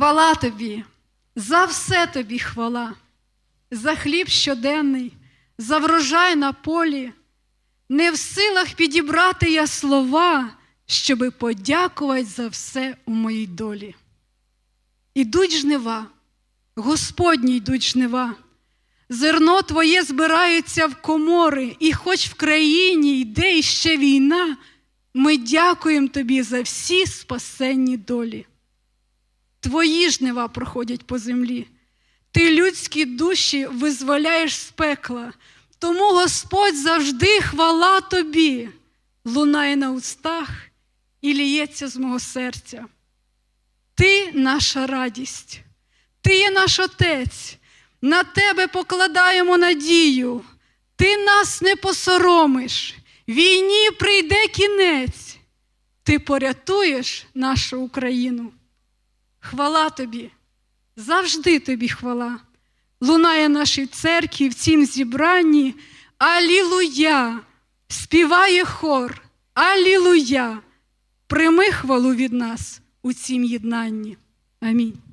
Хвала тобі, за все тобі хвала, за хліб щоденний, за врожай на полі. Не в силах підібрати я слова, щоби подякувати за все у моїй долі. Ідуть жнива, Господні йдуть жнива. Зерно твоє збирається в комори, і хоч в країні йде іще війна, ми дякуємо тобі за всі спасенні долі. Твої жнива проходять по землі. Ти людські душі визволяєш з пекла. Тому Господь завжди хвала тобі, лунає на устах і ліється з мого серця. Ти наша радість, ти є наш Отець, на тебе покладаємо надію. Ти нас не посоромиш, війні прийде кінець. Ти порятуєш нашу Україну. Хвала тобі, завжди тобі хвала. Лунає нашій церкві в цім зібранні. Алілуя! Співає хор. Алілуя! Прими хвалу від нас у цім єднанні. Амінь.